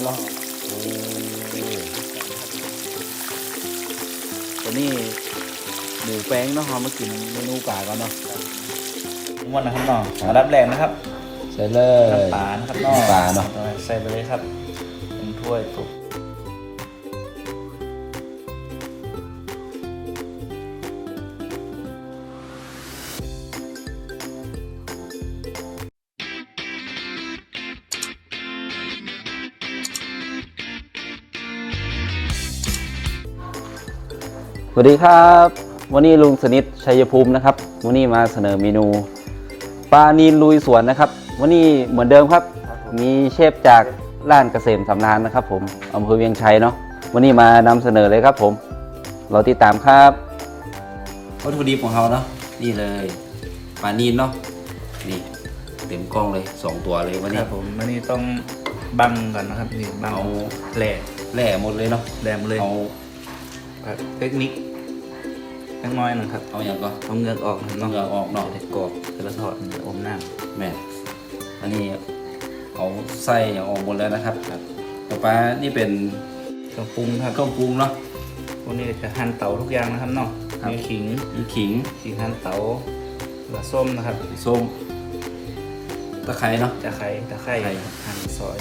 นี่เหรอโอ้ตัวนี้หมูแป้งเนาะเรามากินเมนูป่าก่อนเนาะวันนะครับน้องอันดับแรกนะครับ ใส่เลยน้ำปลานะครับน้องน้ำปลาเนาะใส่ไปเลยครับเป็นถ้วยตุก สวัสดีครับ วันนี้ลุงสนิทชัยภูมินะครับ วันนี้มาเสนอเมนูปลานีนลุยสวนนะครับ วันนี้เหมือนเดิมครับ มีเชฟจากร้านเกษมสำนานนะครับ ผมอำเภอเวียงชัยเนาะวันนี้มานำเสนอเลยครับผม เราติดตามครับวัตถุดิบของเราเนาะนี่เลยปลานีนเนาะนี่เต็มกล้องเลยสองตัวเลยวันคนี้รับผมวันนี้ต้องบังก่อนนะครับนี่บังเอาแหล่แหล่หมดเลยเนาะแหลมเลยเอา เทคนิคเล็กน้อยนะครับเอาอย่างก็เอาเงือกออกนะครับเอาเงือกออกเนาะจะได้กรอบจะละทอดอมน้แม่นอันนี้เอาไส้อย่างออกหมดแล้วนะครับต่อไปนี่เป็นำเครื่องปรุงครับเครื่องปรุงเนาะพวกนี้จะหั่นเตาทุกอย่างนะครับเนาะครับมีขิงมีขิงขิงหั่นเตาละส้มนะครับส้มตะไคร้เนาะตะไคร้ตะไคร้ไข่หั่นซอย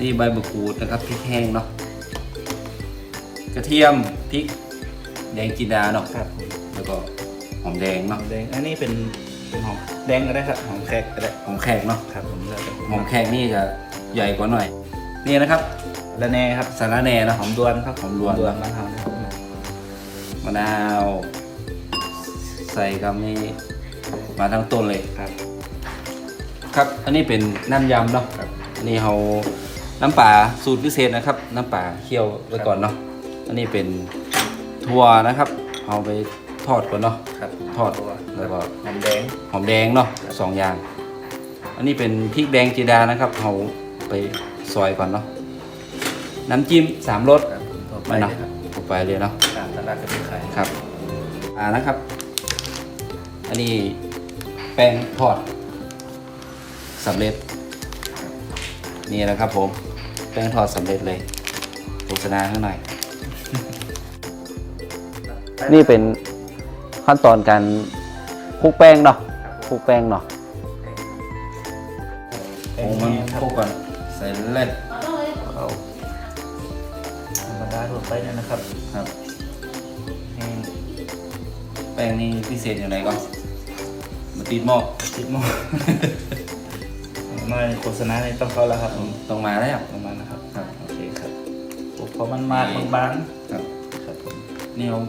นี่ใบมะกรูดนะครับพริกแห้งเนาะ กระเทียมพริก แดงจินดาเนาะครับผมแล้วก็หอมแดงหอเนาะมแดงอันนี้เป็นเป็นหอมแดงก็ได้ครับหอมแขกก็ได้หอมแขกเนาะครับผมแล้วแต่หอมแขกนี่จะใหญ่กว่าหน่อย นี่นะครับและแน่ครับสาระแหน่เนาะหอมดวนครับหอมดวนดวนมะนาวนะครับมะนาว ใส่กับนี่มาทั้งต้นเลย ครับครับ อันนี้เป็นน้ำยำเนาะ ครับ อันนี้เราน้ำป่าสูตรพิเศษนะครับ น้ำป่าเคี่ยวไว้ก่อนเนาะ อันนี้เป็นถั่วนะครับ เอาไปทอดก่อนเนาะครับทอดแล้วก็หอมแดงหอมแดงเนาะสองอย่าง อันนี้เป็นพริกแดงจีดานะครับเอาไปซอยก่อนเนาะน้ำจิ้มสามรสครับผมทั่วไปไม่เลเนาะยครับออกไปเลยเนาะตามตลาดกระถิ่นขายครับ อ่านะครับ อันนี้แป้งทอดสำเร็จ นี่นะครับผม แป้งทอดสำเร็จเลยโฆษณาข้างหน่อย นี่เป็นขั้นตอนการคลุกแป้งเนาะคลุกแป้งเนาะแป้โอ้งมันแห้งครับคลุกก่อนใส่เลยเอาธรรมดาทั่วไปเนี่ยนะครับครับแห้งแป้งนี่พิเศษอย่างไรก่อนมาติดหม้อติดหม้อมาโฆษณาในต้องเขาแล้วครับผมต้องมาแล้วประมาณนะครับครับโอเคครับพอมันมาบางครับๆครับผมนี่เรา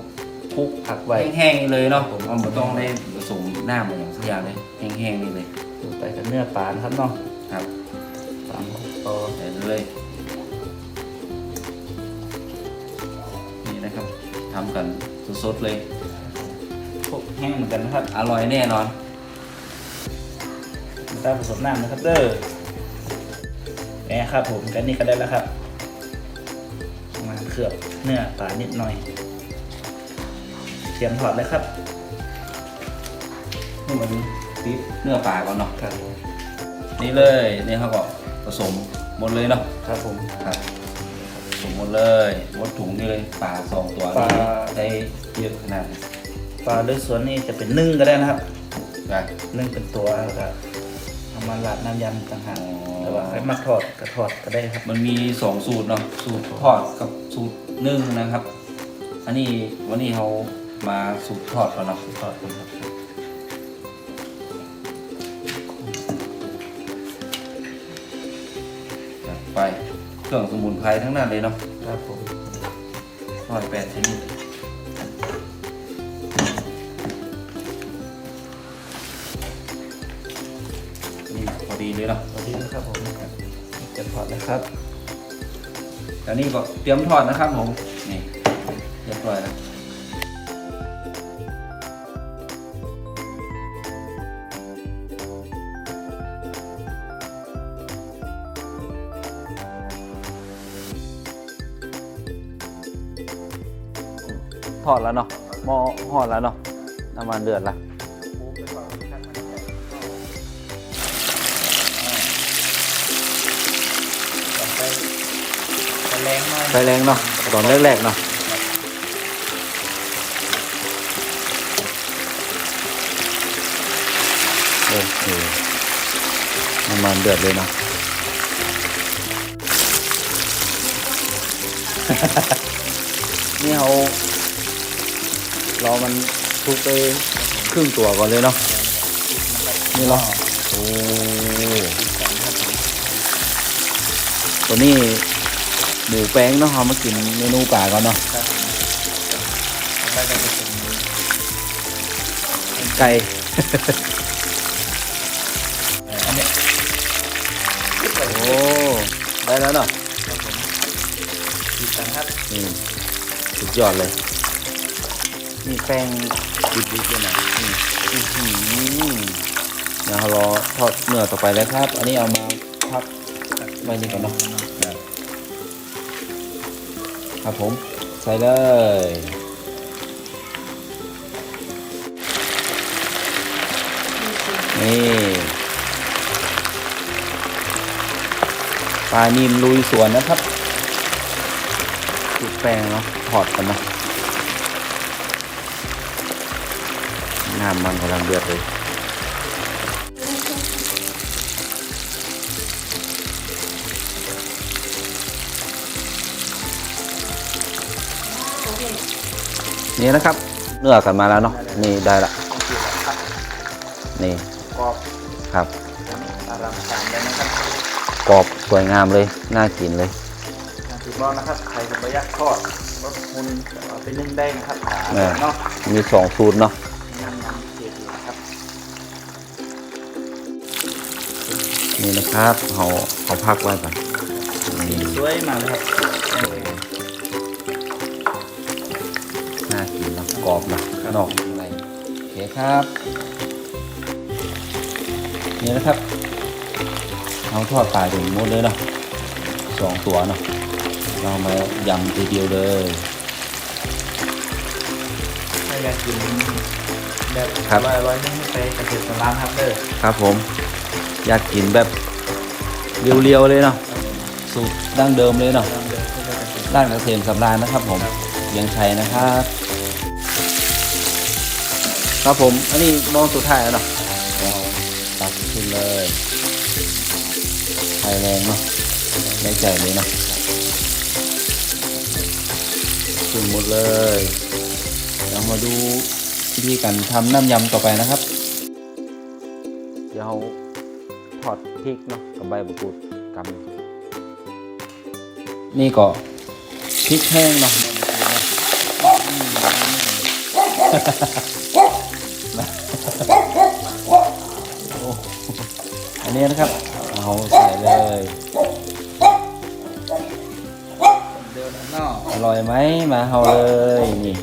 คลุกผักไว้แห้งๆเลยเนาะผมไม่ต้องได้ผสมหน้ามันอย่างสักอย่างเลยแห้งๆนี่เลยดูไปกับเนื้อปลานะครับเนาะครับตามต่อใส่เลยนี่นะครับทำกันสดๆเลยพวกแห้งเหมือนกันนะครับ อร่อยแน่นอนไม่ได้ผสมน้ำนะครับเด้อแหมครับผมกันนี่ก็ได้แล้วครับมาเคลือบเนื้อปลานิดหน่อยเต รียมถอดเลยครับนี่มันติดเนื้อปลาก่อนเนาะครับนี่เลยนี่เขาก็ผสมหมดเลยเนาะครับผมครับผสมหมดเลยหมดถุงนี่เลยปลาสองตัวปลานี่ได้เยอะขนาดนี้ปลาด้วยสวนนี่จะเป็นนึ่งก็ได้นะครับ ครับ นึ่งเป็นตัวแล้วก็เอามาราดน้ำยำต่างหากอ๋อ แต่ว่าใครมาทอดก็ทอดก็ได้ครับ มันมีสองสูตรเนาะสูตรทอดกับสูตรนึ่งนะครับ อันนี้วันนี้เขา มาสูตรทอดก่อนเนาะทอดกันครับจัดไปเครื่องสมุนไพรทั้งนั้นเลยเนาะครับผมร้อยแปดชนิดนี่พอดีเลยเนาะสวัสดีนะครับผมเตรียมทอดเลยครับแล้วนี่ก็เตรียมทอดนะครับผมนี่เรียบร้อยแล้ว อดแล้วเนาะหม้อทอดแล้วเนาะน้ำมันเดือดละแรงหน่อยไฟแรงเนาะตอนแรกๆเนาะโอ้โหน้ำมันเดือดเลยเนาะนี่เขา รอมันทุกไปครึ่งตัวก่อนเลยเนาะนี่เนาะโอ้ตัวนี้หมูแป้งเนาะเขามากินเมนูป่าก่อนเนาะไก่อันเนี้ยโอ้ได้แล้วเนาะครับผมดีกันครับนี่สุดยอดเลยีแป้งดิบๆเลยนะนี่อื้อหือเดี๋ยวเรารอทอดเนื้อต่อไปเลยครับ อันนี้เอามาพักไว้นี่ก่อนเนาะครับผม ใส่เลยนี่ปลานิลลุยสวนนะครับจุดแป้งเนาะถอดกันเนาะ น้ำมันกำลังเดือดเลยนี่นะครับ เนื้อกันมาแล้วเนาะนี่ได้ละนี่กรอบครับอารามสามเลยนะครับกรอบสวยงามเลยน่ากินเลยทางถูกต้องนะครับใครจะประหยัดทอดรสมุนเอาไปนึ่งได้นะครับขาแม่เนาะมีสองสูตรเนาะ น้ำน้ำเสียดีนะครับ นี่นะครับเขาเขาพักไว้ก่อนนี่สวยมากเลยครับน่ากินเนาะกรอบเนาะนอกอะไรโอเคครับ นี่นะครับเอาทอดปลาถึงหมดเลยเนาะสองตัวเนาะเรามายำทีเดียวเลยถ้าอยากกิน แบบครับอร่อยๆนี่ให้ไปเกษตรสำรานครับเด้อครับผม อยากกินแบบเรียวๆเลยเนาะสูตรดั้งเดิมเลยเนาะลองเดินเข้าไปเกษตรร้านเกษมสำราญนะครับผมยังชัยนะครับ ครับผม อันนี้มองสุดท้ายแล้วเนาะเราตักขึ้นเลยไฟแรงเนาะได้ใจเลยเนาะขึ้นหมดเลย เรามาดู วิธีการทำน้ำยำต่อไปนะครับ เดี๋ยวเราทอดพริกเนาะกับใบมะกรูดกำนี่ก็พริกแห้งเนาะโอ้อันนี้นะครับเอาใส่เลยเดินนอกอร่อยไหมมาเฮาเลยนี่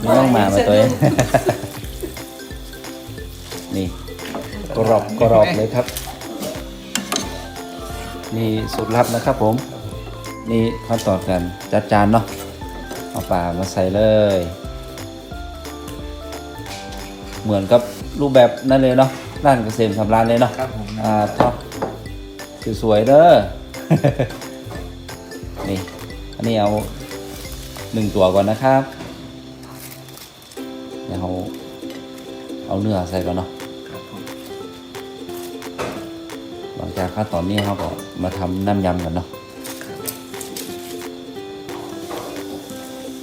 มีน้องหมามาตัวเอง นี่กรอบกรอบเลยครับ นี่สูตรลับนะครับผม นี่ขั้นตอนการจัดจานเนาะเอาปลามาใส่เลย เหมือนกับรูปแบบนั่นเลยเนาะร้านเกษมสำราญเลยเนาะครับผมอ่าทอดสวยๆเด้อนี่ อันนี้เอาหนึ่งตัวก่อนนะครับ เอาเนื้อใส่ก่อนเนาะครับผมหลังจากขั้นตอนนี้เราก็มาทำน้ำยำกันเนาะ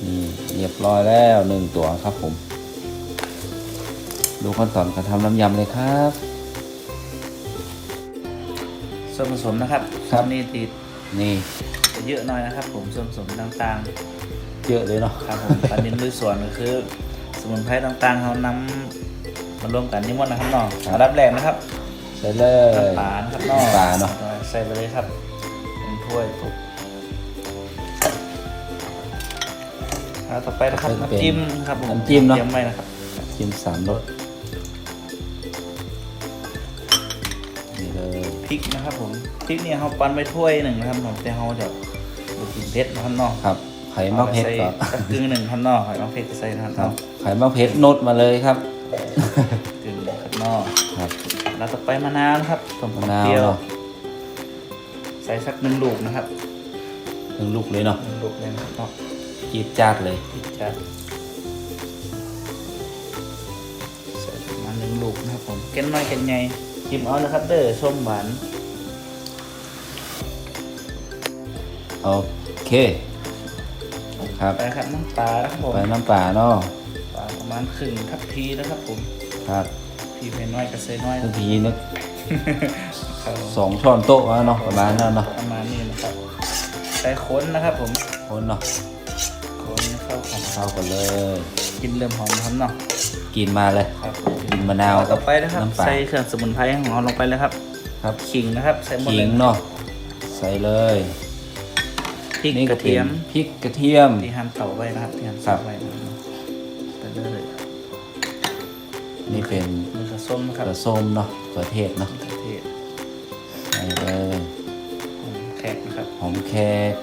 นี่เรียบร้อยแล้วหนึ่งตัวครับผม ดูขั้นตอนการทำน้ำยำเลยครับส่วนผสมนะครับครับนี่ติดนี่จะเยอะหน่อยนะครับ ผมส่วนผสมต่างเยอะเลยเนาะๆครับผมปลานิลลุยสวนก็คือ สมุนไพรต่างๆเขานำ มารวมกันนี่หมดนะครับน้องอันดับแรกนะครับใส่เลยน้ำปลานะครับน้องน้ำปลาเนาะใส่ไปเลยครับเป็นถ้วยปุ๊บแล้วต่อไปนะครับน้ำจิ้มครับผมน้ำจิ้มเนาะเตรียมไว้นะครับจิ้มสามรสนี่เลยพริกนะครับผมพริกเนี่ยเขาปั้นไว้ถ้วยหนึ่งนะครับผมแต่เขาจะบุกินเผ็ดนะครับน้องครับไข่มะเพ็ดใส่ก็สักกึ่งหนึ่งครับน้องไข่มะเผ็ดก็ใส่นะครับครัน้บองไข่มะเพ็ดโนดมาเลยครับ กึ่งครับนองครับ แล้วต่อไปมะนาวนะครับผมมะนาวเปรี้ยวเนาะ ใส่สักหนึ่งลูกนะครับหนึ่งลูกเลยเนาะหนึ่งลูกเลยนะครับเนาะจีดจัดเลยปิดจัดใส่ประมาณหนึ่งลูกนะครับผมเก็นน้อยเก็นใหญ่จิ้มเอานะครับเด้อส้มหวานโอเค ครับ ไปครับน้ำปลานะครับผมไปน้ำป่าเนาะ มาณครึ่งทัพพีนะครับผมครับพีเพน้อยกับเซน้อยทุกทีนึกครับสองช้อนโต๊ะอะเนาะประมาณนั้นเนาะประมาณนี้นะครับใส่ค้นนะครับผมคนเนาะค้นให้เข้ากันเข้ากันเลย กินเริ่มหอมครับเนาะกินมาเลยครับผมกินมะนาวต่อไปนะครับน้ำปลาใส่เครื่องสมุนไพรของเราลงไปเลยครับ ครับขิงนะครับใส่หมดขิเลงยเนาะใส่เลยพริกนี่กระเทียมป็นพริกกระเทียมที่หั่นเต่าไว้นะครับที่หั่นครัเต่าบไว้ นะครับไปเลยนี่เป็นมือกระส้มนะครับกระส้มเนาะกระเทศเนาะมะเขือเทศใส่เลยหอมแขกนะครับหอมแขก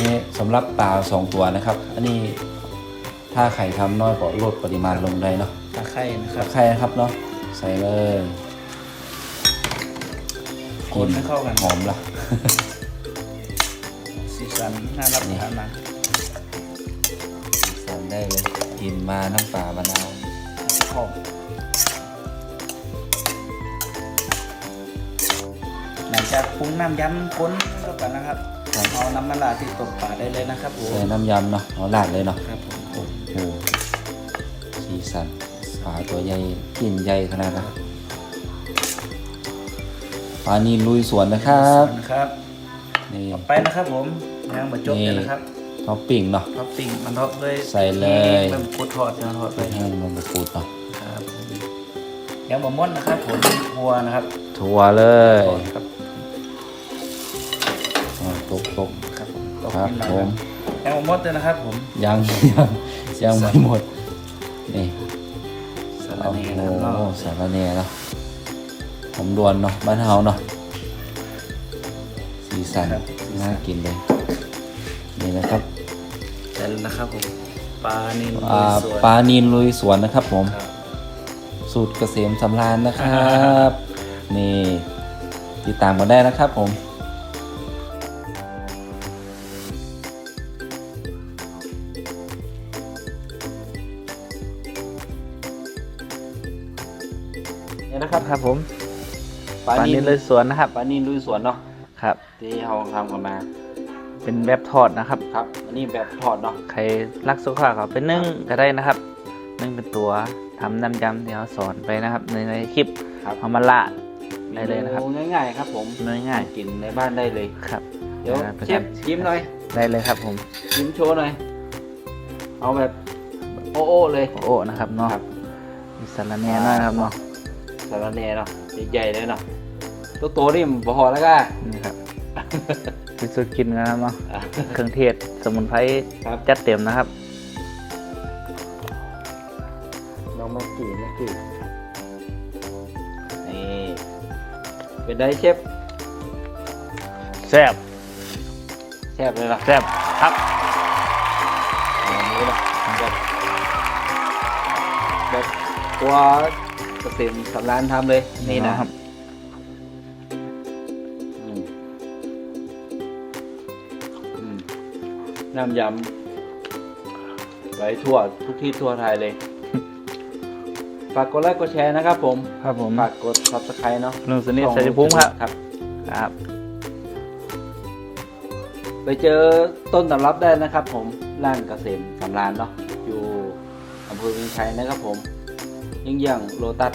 นี่สำหรับปลาสองตัวนะครับ อันนี้ถ้าไข่ทำน้อยก็ลดปริมาณลงได้เนาะ ตะไคร้นะคตะรับไคร้นะครับเนาะใส่เลยคนให้เข้ากัน หอมละ สีสันน่ารับประทานมากสั่น ได้เลยกินมาน้ำปลามะนาวหอมหลังจากปรุงน้ำยำค้นเข้ากันนะครับเอาน้ำมันลาที่ตกปลาได้เลยนะครับผมใส่น้ำยำเนาะเอาลาดเลยเนาะครับผมโอ้โหสีสันปลาตัวใหญ่กินใหญ่ขนาดนั้นปลานีลุยสวนนะครับนะครับนี่ต่อไปนะครับผมย่างบะจบเลยนะครับ ท็อปปิ้งเนาะท็อปปิ้งมันท็อปด้วยใส่เลยเป็นพุททอดจะทอดไปแห้งมันไปฟูดเนาะครับผมย่างบะม่อนนะครับผมทัวนะครับถั่วเลยทอดครับอ๋อตกตกครับผมตกครับนิดหน่อยผครัมบย่างบะม่อนด้วยนะครับผมยังยังยังไม่หมดนี่สาระโอ้เนโหนะครับเนาะสารเนเนาะหอมดวนเนาะบ้านเฮาเนาะสีสันน่ากินเลยนี่นะครับเสร็จแล้ว นะครับผมปลานิลอ่าสวน ปลานีนลุยสวนนะครับผมครับสูตรเกษมสำราญนะครับ นี่ ติดตามกันได้นะครับผมนี่นะครับครับผมปลาปลานีนินลเลยสวนนะครับปลานีนลุยสวนเนาะครับ ที่เราทำกันมา เป็นแบบทอดนะครับ ครับ อันนี้แบบทอดเนาะ ใครรักสุขภาพก็เป็นนึ่งก็ได้นะครับนึ่งเป็นตัวทำน้ำยำที่เราสอนไปนะครับ ในในคลิปครับ เอามาลาดได้เลยนะครับมนูง่ายๆครับผมง่ายกินในบ้านได้เลย ๆครับเดี๋ยวอ่าไปเชฟทำยิ้มหน่อยได้เลยครับผมยิ้มโชว์หน่อย เอาแบบโอ้โอ้เลย โอ้นะครับเนาะครับ มีสาระแหน่หน่อยนะครับเนาะสารแหน่เนาะใหญ่ๆเลยเนาะตัวโตนี่มันพอแล้วก็ นี่ครับ พิสูจน์กินกันนะครับเนาะอะ เครื่องเทศสมุนไพรครับ จัดเต็มนะครับ น้องมากี่มากี่นี่เป็นไดเชฟแซ่บแซ่บเลยล่ะแซ่บครับ อันนี้ล่ะแบบแบบตัวเกษมสำรานทำเลยนี่นะครับอื น้ำยำไว้ทั่วทุกที่ทั่วไทยเลย ฝากกดไลค์กดแชร์นะครับผม ครับผมฝากกด subscribe เนาะลุงสนิทชัยภูมิครับ ครับ ครับ ไปเจอต้นตำรับได้นะครับผมร้านเกษมสำรานเนาะ อยู่อำเภอเวียงชัยนะครับผมยิ่งเยี่ยงโลตัส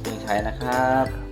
เวียงชัยนะครับ